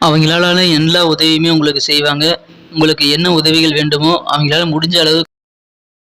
அவங்களால எல்லா உதவியுமே உங்களுக்கு செய்வாங்க. உங்களுக்கு என்ன உதவிகள் வேண்டுமோ அவங்களால முடிஞ்ச அளவு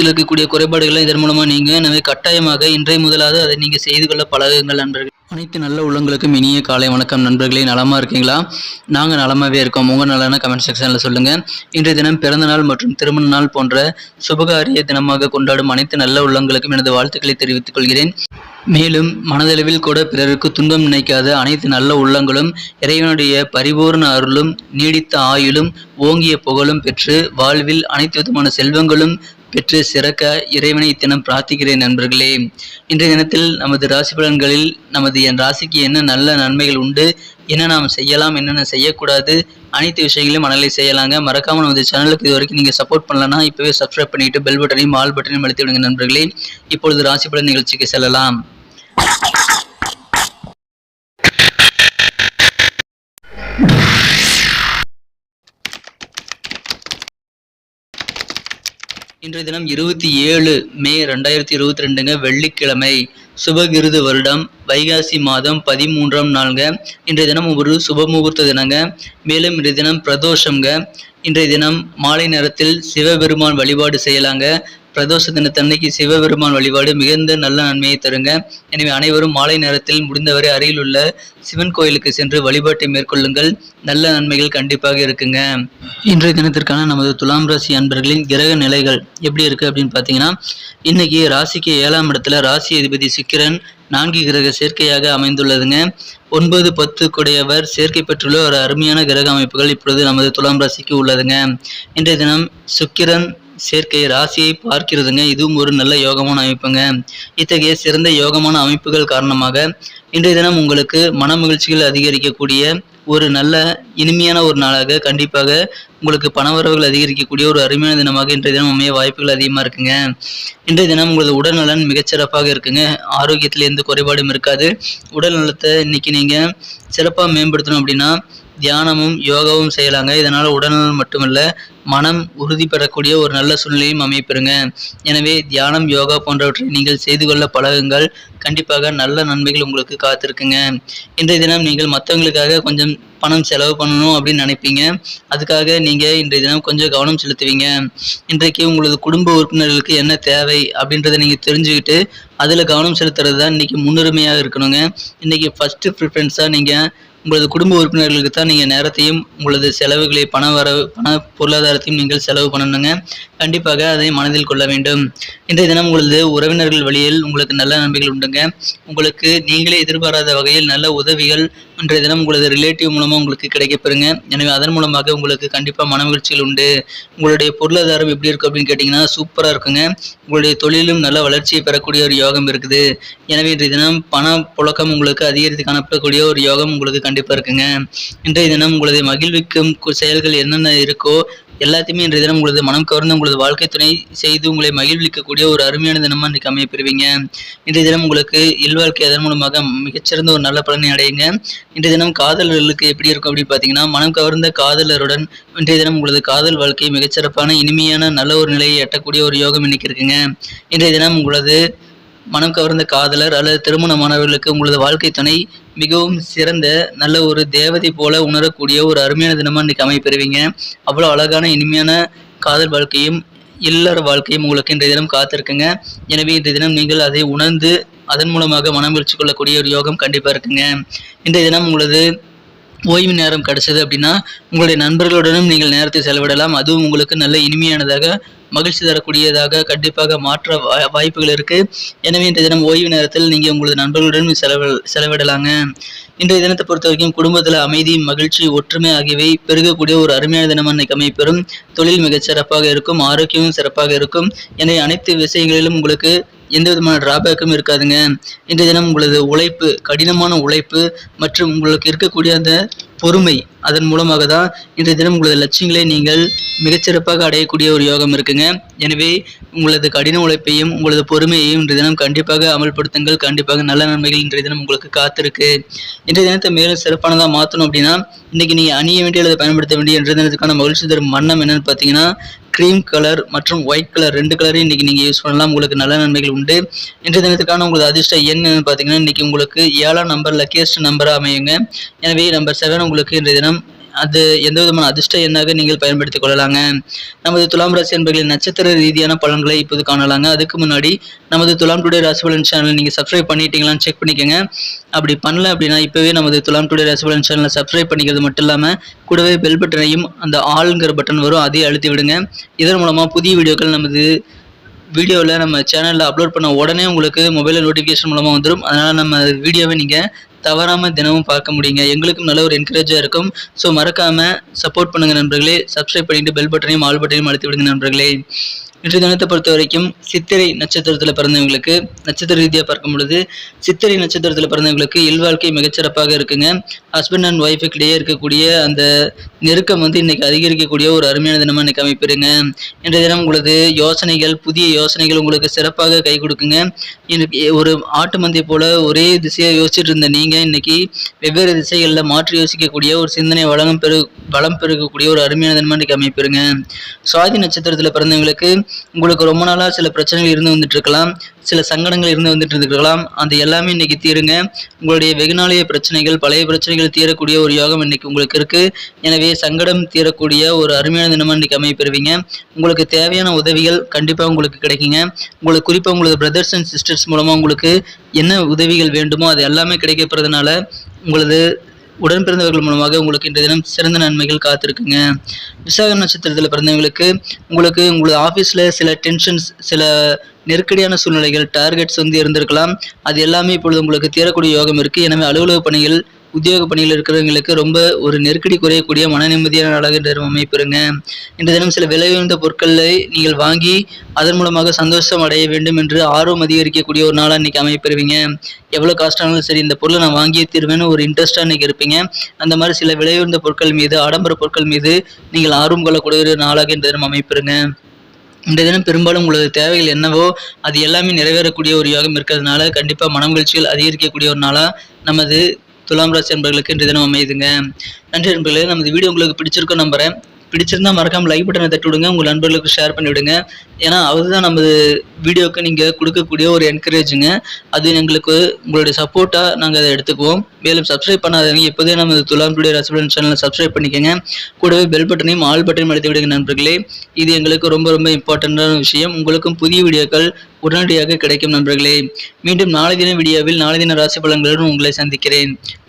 இருக்கக்கூடிய குறைபாடுகளை இதன் மூலமா நீங்க எனவே கட்டாயமாக இன்றைய முதலாவது அதை நீங்க செய்து கொள்ள பழகுங்கள் நண்பர்கள். அனைத்து நல்ல உள்ளங்களுக்கும் இனிய காலை வணக்கம் நண்பர்களே. நலமா இருக்கீங்களா? நாங்க நலமாவே இருக்கோம். உங்க நலன கமெண்ட் செக்ஷன்ல சொல்லுங்க. இன்றைய தினம் பிறந்த நாள் மற்றும் திருமண நாள் போன்ற சுபகாரிய தினமாக கொண்டாடும் அனைத்து நல்ல உள்ளங்களுக்கும் எனது வாழ்த்துக்களை தெரிவித்துக் கொள்கிறேன். மேலும் மனதளவில் கூட பிறருக்கு துன்பம் நினைக்காத அனைத்து நல்ல உள்ளங்களும் இறைவனுடைய பரிபூர்ண அருளும் நீடித்த ஆயுளும் ஓங்கிய புகழும் பெற்று வாழ்வில் அனைத்து விதமான செல்வங்களும் பெற்று சிறக்க இறைவனை தினம் பிரார்த்திக்கிறேன் நண்பர்களே. இன்றைய தினத்தில் நமது ராசி பலன்களில் நமது என் ராசிக்கு என்ன நல்ல நன்மைகள் உண்டு என்ன நாம் செய்யலாம் என்னென்ன செய்யக்கூடாது அனைத்து விஷயங்களையும் அனலைஸ் செய்யலாங்க. மறக்காமல் நமது சேனலுக்கு இது வரைக்கும் நீங்கள் சப்போர்ட் பண்ணலன்னா இப்போவே சப்ஸ்கிரைப் பண்ணிவிட்டு பெல் பட்டனையும் ஆல் பட்டனையும் அழுத்தி விடுங்க நண்பர்களே. இப்பொழுது ராசி பலன் நிகழ்ச்சிக்கு செல்லலாம். இன்றைய தினம் இருபத்தி ஏழு மே ரெண்டாயிரத்தி இருபத்தி ரெண்டுங்க வெள்ளிக்கிழமை. சுபகிருது வருடம். வைகாசி மாதம் பதிமூன்றாம் நாளுங்க. இன்றைய தினம் ஒரு சுப முகூர்த்த தினங்க. மேலும் இன்றைய தினம் பிரதோஷங்க இன்றைய தினம் மாலை நேரத்தில் சிவபெருமான் வழிபாடு செய்யலாங்க. பிரதோஷ தினத்தன்னைக்கு சிவபெருமான் வழிபாடு மிகுந்த நல்ல நன்மையை தருங்க. எனவே அனைவரும் மாலை நேரத்தில் முடிந்தவரை அருகில் உள்ள சிவன் கோயிலுக்கு சென்று வழிபாட்டை மேற்கொள்ளுங்கள். நல்ல நன்மைகள் கண்டிப்பாக இருக்குங்க. இன்றைய தினத்திற்கான நமது துலாம் ராசி அன்பர்களின் கிரக நிலைகள் எப்படி இருக்கு அப்படின்னு பார்த்தீங்கன்னா இன்னைக்கு ராசிக்கு ஏழாம் இடத்துல ராசி அதிபதி சுக்கிரன் நான்கு கிரக சேர்க்கையாக அமைந்துள்ளதுங்க. ஒன்பது பத்து குடையவர் சேர்க்கை பெற்றுள்ள ஒரு அருமையான கிரக அமைப்புகள் இப்பொழுது நமது துலாம் ராசிக்கு உள்ளதுங்க. இன்றைய தினம் சுக்கிரன் சேர்க்கை ராசியை பார்க்கிறதுங்க. இதுவும் ஒரு நல்ல யோகமான அமைப்புங்க. இத்தகைய சிறந்த யோகமான அமைப்புகள் காரணமாக இன்றைய தினம் உங்களுக்கு மன மகிழ்ச்சிகள் அதிகரிக்கக்கூடிய ஒரு நல்ல இனிமையான ஒரு நாளாக கண்டிப்பாக உங்களுக்கு பணவரவுகள் அதிகரிக்கக்கூடிய ஒரு அருமையான தினமாக இன்றைய தினம் அமைய வாய்ப்புகள் அதிகமாக இருக்குங்க. இன்றைய தினம் உங்களது உடல்நலன் மிகச்சிறப்பாக இருக்குங்க. ஆரோக்கியத்தில் எந்த குறைபாடும் இருக்காது. உடல் நலத்தை இன்னைக்கு நீங்கள் சிறப்பாக மேம்படுத்தணும் அப்படின்னா தியானமும் யோகாவும் செய்யலாங்க. இதனால் உடல்நலம் மட்டுமல்ல மனம் உறுதி பெறக்கூடிய ஒரு நல்ல சூழ்நிலையும் அமைப்பெறுங்க எனவே தியானம் யோகா போன்றவற்றை நீங்கள் செய்து கொள்ள பழகுங்கள். கண்டிப்பாக நல்ல நன்மைகள் உங்களுக்கு காத்திருக்குங்க. இன்றைய தினம் நீங்கள் மற்றவங்களுக்காக கொஞ்சம் பணம் செலவு பண்ணணும் அப்படின்னு நினைப்பீங்க. அதுக்காக நீங்கள் இன்றைய தினம் கொஞ்சம் கவனம் செலுத்துவீங்க. இன்றைக்கு உங்களது குடும்ப உறுப்பினர்களுக்கு என்ன தேவை அப்படின்றத நீங்கள் தெரிஞ்சுக்கிட்டு அதில் கவனம் செலுத்துறது தான் இன்றைக்கி முன்னுரிமையாக இருக்கணுங்க. இன்றைக்கி ஃபஸ்ட்டு ப்ரிஃபரன்ஸாக நீங்கள் உங்களது குடும்ப உறுப்பினர்களுக்கு தான் நீங்கள் நேரத்தையும் உங்களது செலவுகளை பண வரவு பண பொருளாதாரத்தையும் நீங்கள் செலவு பண்ணணுங்க. கண்டிப்பாக அதை மனதில் கொள்ள வேண்டும். இன்றைய தினம் உங்களது உறவினர்கள் வழியில் உங்களுக்கு நல்ல நன்மைகள் உண்டுங்க. உங்களுக்கு நீங்களே எதிர்பாராத வகையில் நல்ல உதவிகள் இன்றைய தினம் உங்களது ரிலேட்டிவ் மூலமாக உங்களுக்கு கிடைக்கப்பெறுங்க. எனவே அதன் மூலமாக உங்களுக்கு கண்டிப்பாக மன மகிழ்ச்சிகள் உண்டு. உங்களுடைய பொருளாதாரம் எப்படி இருக்கும் அப்படின்னு கேட்டிங்கன்னா சூப்பராக இருக்குங்க. உங்களுடைய தொழிலும் நல்ல வளர்ச்சியை பெறக்கூடிய ஒரு யோகம் இருக்குது. எனவே இன்றைய தினம் பண புழக்கம் உங்களுக்கு அதிகரித்து காணப்படக்கூடிய ஒரு யோகம் உங்களுக்கு கண்டிப்பாக இருக்குங்க. இன்றைய தினம் உங்களது மகிழ்விக்கும் செயல்கள் என்னென்ன இருக்கோ எல்லாத்தையுமே இன்றைய தினம் உங்களது மனம் கவர்ந்து உங்களது வாழ்க்கை துணை செய்து உங்களை மகிழ்விக்கக்கூடிய ஒரு அருமையான தினமாக இன்றைக்கு அமைய பெறுவீங்க இன்றைய தினம் உங்களுக்கு இல்வாழ்க்கை அதன் மூலமாக மிகச்சிறந்த ஒரு நல்ல பலனை அடையுங்க. இன்றைய தினம் காதலர்களுக்கு எப்படி இருக்கும் அப்படின்னு பார்த்தீங்கன்னா மனம் கவர்ந்த காதலருடன் இன்றைய தினம் உங்களது காதல் வாழ்க்கை மிகச்சிறப்பான இனிமையான நல்ல ஒரு நிலையை எட்டக்கூடிய ஒரு யோகம் இன்னைக்கு இருக்குங்க. இன்றைய தினம் உங்களது மனம் கவர்ந்த காதலர் அல்லது திருமணமானவர்களுக்கு உங்களது வாழ்க்கை துணை மிகவும் சிறந்த நல்ல ஒரு தேவதை போல உணரக்கூடிய ஒரு அருமையான தினமாக இன்னைக்கு அமைப்பெறுவீங்க அவ்வளோ அழகான இனிமையான காதல் வாழ்க்கையும் இல்லற வாழ்க்கையும் உங்களுக்கு இன்றைய தினம் காத்திருக்குங்க. எனவே இன்றைய தினம் நீங்கள் அதை உணர்ந்து அதன் மூலமாக மனம் விழிச்சு கொள்ளக்கூடிய ஒரு யோகம் கண்டிப்பாக இருக்குங்க. இன்றைய தினம் உங்களது ஓய்வு நேரம் கிடைச்சது அப்படின்னா உங்களுடைய நண்பர்களுடனும் நீங்கள் நேரத்தை செலவிடலாம். அதுவும் உங்களுக்கு நல்ல இனிமையானதாக மகிழ்ச்சி தரக்கூடியதாக கண்டிப்பாக மாற்ற வா- வாய்ப்புகள் இருக்கு. எனவே இன்றைய தினம் ஓய்வு நேரத்தில் நீங்கள் உங்களது நண்பர்களுடன் செலவ செலவிடலாங்க. இன்றைய தினத்தை பொறுத்த வரைக்கும் குடும்பத்தில் அமைதி மகிழ்ச்சி ஒற்றுமை ஆகியவை பெருகக்கூடிய ஒரு அருமையான தினம் அன்னைக்கு அமைப்பெறும் தொழில் மிகச் சிறப்பாக இருக்கும் ஆரோக்கியமும் சிறப்பாக இருக்கும். எனவே அனைத்து விஷயங்களிலும் உங்களுக்கு எந்த விதமான டிராபேக்கும் இருக்காதுங்க. இன்றைய தினம் உங்களது உழைப்பு கடினமான உழைப்பு மற்றும் உங்களுக்கு இருக்கக்கூடிய அந்த பொறுமை. அதன் மூலமாக தான் இன்றைய தினம் உங்களது லட்சியங்களை நீங்கள் மிகச்சிறப்பாக அடையக்கூடிய ஒரு யோகம் இருக்குங்க. எனவே உங்களது கடின உழைப்பையும் உங்களது பொறுமையையும் இன்றைய தினம் கண்டிப்பாக அமல்படுத்துங்கள். கண்டிப்பாக நல்ல நன்மைகள் இன்றைய தினம் உங்களுக்கு காத்திருக்கு. இன்றைய தினத்தை மேலும் சிறப்பானதாக மாற்றணும் அப்படின்னா இன்றைக்கி நீங்கள் அணிய வேண்டிய அல்லது பயன்படுத்த வேண்டிய இன்றைய தினத்துக்கான மகிழ்ச்சி தரும் வண்ணம் என்னென்னு பார்த்தீங்கன்னா க்ரீம் கலர் மற்றும் ஒயிட் கலர் ரெண்டு கலரையும் இன்றைக்கி நீங்கள் யூஸ் பண்ணலாம். உங்களுக்கு நல்ல நன்மைகள் உண்டு. இன்றைய தினத்துக்கான உங்களுக்கு அதிர்ஷ்ட எண் பார்த்தீங்கன்னா இன்றைக்கி உங்களுக்கு ஏழாம் நம்பர் லக்கியஸ்ட் நம்பராக அமையுங்க. எனவே நம்பர் செவன் உங்களுக்கு இன்றைய தினம் அது எந்த விதமான அதிர்ஷ்ட எண்ணாக நீங்கள் பயன்படுத்திக் கொள்ளலாங்க. நமது துலாம் ராசி என்பர்களின் நட்சத்திர ரீதியான பலன்களை இப்போது காணலாங்க. அதுக்கு முன்னாடி நமது துலாம் டுடே ராசி பலன் சேனல் நீங்கள் சப்ஸ்கிரைப் பண்ணிட்டீங்களான்னு செக் பண்ணிக்கோங்க. அப்படி பண்ணல அப்படின்னா இப்போவே நமது துலாம் டுடே ராசி பலன் சேனலை சப்ஸ்கிரைப் பண்ணிக்கிறது மட்டும் இல்லாமல் கூடவே பெல் பட்டனையும் அந்த ஆளுங்கிற பட்டன் வரும் அதையும் அழுத்தி விடுங்க. இதன் மூலமாக புதிய வீடியோக்கள் நமது வீடியோவில் நம்ம சேனலில் அப்லோட் பண்ண உடனே உங்களுக்கு மொபைலில் நோட்டிஃபிகேஷன் மூலமாக வந்துடும் அதனால் நம்ம வீடியோவை நீங்கள் தவறாமல் தினமும் பார்க்க முடியுங்க. எங்களுக்கும் நல்ல ஒரு என்கரேஜாக இருக்கும். ஸோ மறக்காமல் சப்போர்ட் பண்ணுங்கள் நண்பர்களே. சப்ஸ்கிரைப் பண்ணிட்டு பெல் பட்டனையும் ஆல் பட்டனையும் அழுத்தி விடுங்க நண்பர்களே. இன்றைய தினத்தை பொறுத்த வரைக்கும் சித்திரை நட்சத்திரத்தில் பிறந்தவங்களுக்கு நட்சத்திர ரீதியாக பார்க்கும் பொழுது சித்திரை நட்சத்திரத்தில் பிறந்தவங்களுக்கு இல்வாழ்க்கை மிகச்சிறப்பாக இருக்குங்க. ஹஸ்பண்ட் அண்ட் ஒய்ஃபுக்கிடையே இருக்கக்கூடிய அந்த நெருக்கம் வந்து இன்னைக்கு அதிகரிக்கக்கூடிய ஒரு அருமையான தினமாக இன்னைக்கு அமைப்பிருங்க இன்றைய தினம் உங்களது யோசனைகள் புதிய யோசனைகள் உங்களுக்கு சிறப்பாக கை கொடுக்குங்க. இன்னைக்கு ஒரு ஆட்டு மந்தை போல ஒரே திசையாக யோசிச்சுட்டு இருந்த நீங்கள் இன்னைக்கு வெவ்வேறு திசைகளில் மாற்றி யோசிக்கக்கூடிய ஒரு சிந்தனை வளம் பெரு வளம் பெருக்கக்கூடிய ஒரு அருமையான தினமாக இன்னைக்கு அமைப்பிருங்க சுவாதி நட்சத்திரத்தில் பிறந்தவங்களுக்கு உங்களுக்கு ரொம்ப நாளாக சில பிரச்சனைகள் இருந்து வந்துட்டு இருக்கலாம். சில சங்கடங்கள் இருந்து வந்துட்டு இருக்கலாம் அந்த எல்லாமே இன்னைக்கு தீருங்க. உங்களுடைய வெகுநாளைய பிரச்சனைகள் பழைய பிரச்சனைகள் தீரக்கூடிய ஒரு யோகம் இன்னைக்கு உங்களுக்கு இருக்கு. எனவே சங்கடம் தீரக்கூடிய ஒரு அருமையான தினமாக இன்னைக்கு அமைப்பெறுவீங்க உங்களுக்கு தேவையான உதவிகள் கண்டிப்பாக உங்களுக்கு கிடைக்குங்க. உங்களுக்கு குறிப்பாக உங்களுக்கு பிரதர்ஸ் அண்ட் சிஸ்டர்ஸ் மூலமாக உங்களுக்கு என்ன உதவிகள் வேண்டுமோ அது எல்லாமே கிடைக்கப்படுறதுனால உங்களது உடன் பிறந்தவர்கள் மூலமாக உங்களுக்கு இன்றைய தினம் சிறந்த நன்மைகள் காத்திருக்குங்க. விசாக நட்சத்திரத்தில் பிறந்தவங்களுக்கு உங்களுக்கு உங்களது ஆஃபீஸில் சில டென்ஷன்ஸ் சில நெருக்கடியான சூழ்நிலைகள் டார்கெட்ஸ் வந்து இருந்திருக்கலாம். அது எல்லாமே இப்பொழுது உங்களுக்கு தீரக்கூடிய யோகம் இருக்குது எனவே அலுவலக பணிகள் உத்தியோக பணியில் இருக்கிறவங்களுக்கு ரொம்ப ஒரு நெருக்கடி குறையக்கூடிய மன நிம்மதியான நாளாக இன்று அமைப்பிருங்க இன்று தினம் சில விலை உயர்ந்த பொருட்களை நீங்கள் வாங்கி அதன் மூலமாக சந்தோஷம் அடைய வேண்டும் என்று ஆர்வம் அதிகரிக்கக்கூடிய ஒரு நாளாக இன்னைக்கு அமைப்பிருவீங்க எவ்வளோ காஸ்டானாலும் சரி இந்த பொருளை நான் வாங்கியே தீர்வேன்னு ஒரு இன்ட்ரெஸ்டாக இன்னைக்கு இருப்பீங்க. அந்த மாதிரி சில விலை உயர்ந்த பொருட்கள் மீது ஆடம்பர பொருட்கள் மீது நீங்கள் ஆர்வம் கொள்ளக்கூடிய ஒரு நாளாக இன்று தினம் அமைப்பிருங்க இந்த தினம் பெரும்பாலும் உங்களது தேவைகள் என்னவோ அது எல்லாமே நிறைவேறக்கூடிய ஒரு யோகம் இருக்கிறதுனால கண்டிப்பாக மனமகிழ்ச்சிகள் அதிகரிக்கக்கூடிய ஒரு நாளாக நமது துலாம் ராசி நண்பர்களுக்கு இன்றைய தினம் அமையுதுங்க. நன்றி நண்பர்களே நமது வீடியோ உங்களுக்கு பிடிச்சிருக்கோம் நம்புறேன். பிடிச்சிருந்தா மறக்காமல் லைக் பட்டனை தட்டி விடுங்க. உங்கள் நண்பர்களுக்கு ஷேர் பண்ணிவிடுங்க ஏன்னா அதுதான் நமது வீடியோவுக்கு நீங்கள் கொடுக்கக்கூடிய ஒரு என்கரேஜுங்க அது எங்களுக்கு உங்களுடைய சப்போர்ட்டாக நாங்கள் அதை எடுத்துக்குவோம். மேலும் சப்ஸ்கிரைப் பண்ணாதவங்க எப்போதே நமது துலாம் டுடே ரசிபன் சேனலை சப்ஸ்கிரைப் பண்ணிக்கோங்க. கூடவே பெல் பட்டனையும் ஆல் பட்டனையும் அழுத்தி விடுங்க நண்பர்களே. இது எங்களுக்கு ரொம்ப ரொம்ப இம்பார்ட்டண்ட்டான விஷயம். உங்களுக்கும் புதிய வீடியோக்கள் உடனடியாக கிடைக்கும் நண்பர்களே. மீண்டும் நாளை தின வீடியோவில் நாளை தின ராசி பலன்களுடன் உங்களை சந்திக்கிறேன்.